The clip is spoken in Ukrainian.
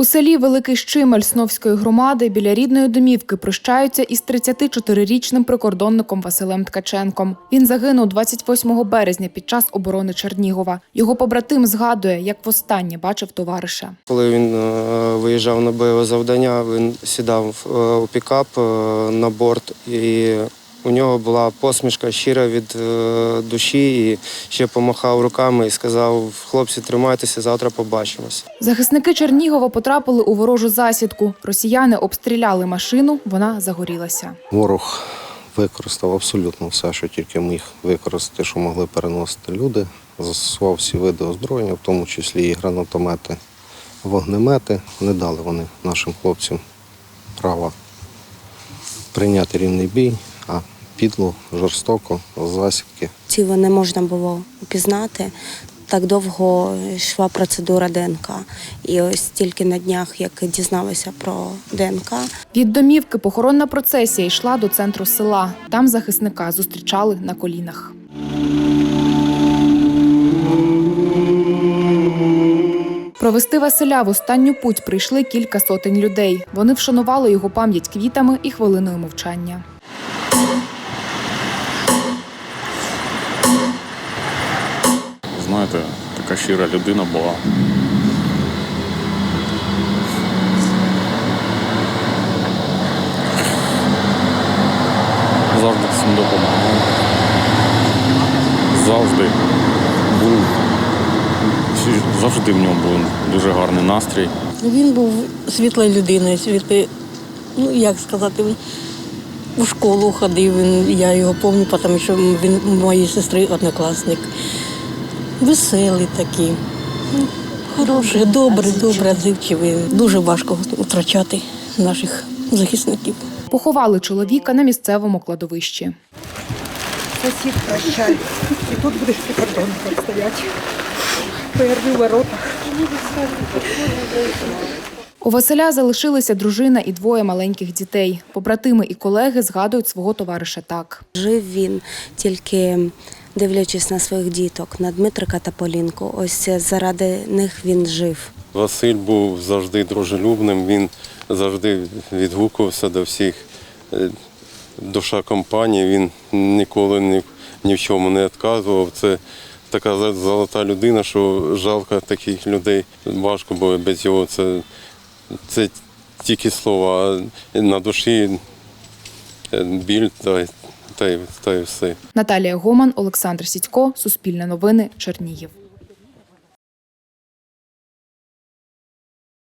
У селі Великий Щимель Сновської громади біля рідної домівки прощаються із 34-річним прикордонником Василем Ткаченком. Він загинув 28 березня під час оборони Чернігова. Його побратим згадує, як востаннє бачив товариша. Коли він е, виїжджав на бойове завдання, він сідав е, у пікап е, на борт, і у нього була посмішка щира від е, душі, і ще помахав руками і сказав: хлопці, тримайтеся, завтра побачимось. Захисники Чернігова потрапили у ворожу засідку. Росіяни обстріляли машину, вона загорілася. Ворог використав абсолютно все, що тільки міг використати, що могли переносити люди. Застосував всі види озброєння, в тому числі і гранатомети, вогнемети. Не дали вони нашим хлопцям права прийняти рівний бій, а підло, жорстоко, з засідки. Тіло не можна було впізнати. Так довго йшла процедура ДНК. І ось тільки на днях, як дізналися про ДНК, Від домівки похоронна процесія йшла до центру села. Там захисника зустрічали на колінах. Провести Василя в останню путь прийшли кілька сотень людей. Вони вшанували його пам'ять квітами і хвилиною мовчання. Знаєте, така щира людина була. Завжди всім допомагав. Завжди був. Завжди в ньому був дуже гарний настрій. Він був світлою людиною, світлий, ну як сказати, у школу ходив, він, я його пам'ятаю, тому що він моєї сестри однокласник. Веселий такий, ну, хороший, добрий, добрий, відзивчивий. Дуже важко втрачати наших захисників. Поховали чоловіка на місцевому кладовищі. Сосід прощай. І тут будеш прикордонником стояти. Перві ворота. У Василя залишилися дружина і двоє маленьких дітей. Побратими і колеги згадують свого товариша так. жив він тільки дивлячись на своїх діток, на Дмитрика та Полінку. Ось заради них він жив. Василь був завжди дружелюбним, він завжди відгукувався до всіх. Е, Душа компанії, він ніколи ні, ні в чому не відказував. Це така за- золота людина, що жалко таких людей. Важко, бо без його це, це тільки слова, а на душі е, біль та, та, та й все. Наталія Гоман, Олександр Сідько, Суспільне новини, Чернігів.